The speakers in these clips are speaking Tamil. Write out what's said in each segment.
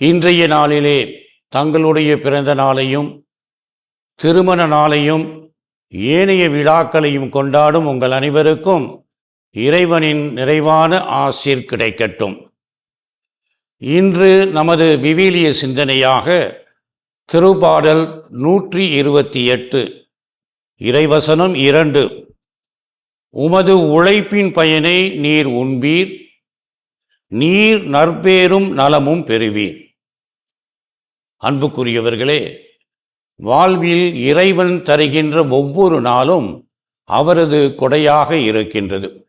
இன்றைய நாளிலே தங்களுடைய பிறந்த நாளையும் திருமண நாளையும் ஏனைய விழாக்களையும் கொண்டாடும் உங்கள் அனைவருக்கும் இறைவனின் நிறைவான ஆசீர் கிடைக்கட்டும். இன்று நமது விவிலிய சிந்தனையாக திருப்பாடல் நூற்றி இருபத்தி எட்டு இறைவசனம் இரண்டு. உமது உழைப்பின் பயனை நீர் உண்பீர் நீர் நற்பேரும் நலமும் பெறுவீர். அன்புக்குரியவர்களே வாழ்வில் இறைவன் தருகின்ற ஒவ்வொரு நாளும் அவரது கொடையாக இருக்கின்றது.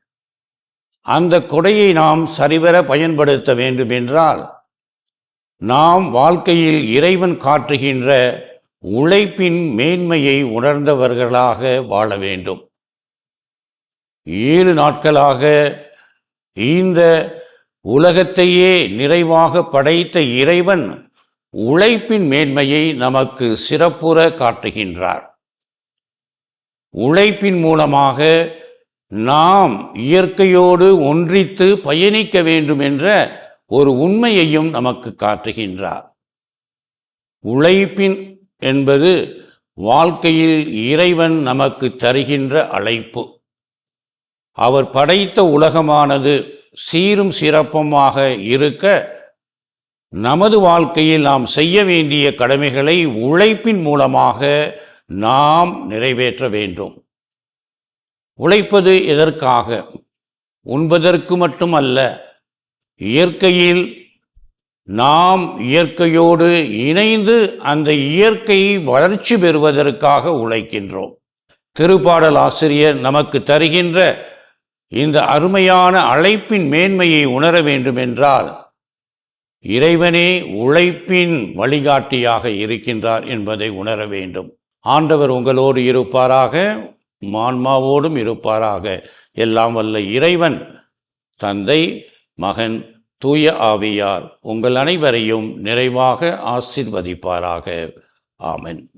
அந்த கொடையை நாம் சரிவர பயன்படுத்த வேண்டுமென்றால் நாம் வாழ்க்கையில் இறைவன் காட்டுகின்ற உழைப்பின் மேன்மையை உணர்ந்தவர்களாக வாழ வேண்டும். ஏழு நாட்களாக இந்த உலகத்தையே நிறைவாக படைத்த இறைவன் உழைப்பின் மேன்மையை நமக்கு சிறப்புற காட்டுகின்றார். உழைப்பின் மூலமாக நாம் இயற்கையோடு ஒன்றித்து பயணிக்க வேண்டும் என்ற ஒரு உண்மையையும் நமக்கு காட்டுகின்றார். உழைப்பின் என்பது வாழ்க்கையில் இறைவன் நமக்கு தருகின்ற அழைப்பு. அவர் படைத்த உலகமானது சீரும் சிறப்புமாக இருக்க நமது வாழ்க்கையில் நாம் செய்ய வேண்டிய கடமைகளை உழைப்பின் மூலமாக நாம் நிறைவேற்ற வேண்டும். உழைப்பது எதற்காக? உண்பதற்கு மட்டுமல்ல இயற்கையில் நாம் இயற்கையோடு இணைந்து அந்த இயற்கை வளர்ச்சி பெறுவதற்காக உழைக்கின்றோம். திருப்பாடல் ஆசிரியர் நமக்கு தருகின்ற இந்த அருமையான அழைப்பின் மேன்மையை உணர வேண்டும் என்றால் இறைவனே உழைப்பின் வழிகாட்டியாக இருக்கின்றார் என்பதை உணர வேண்டும். ஆண்டவர் உங்களோடு இருப்பாராக மான்மாவோடும் இருப்பாராக. எல்லாம் வல்ல இறைவன் தந்தை மகன் தூய ஆவியார் உங்கள் அனைவரையும் நிறைவாக ஆசிர்வதிப்பாராக. ஆமென்.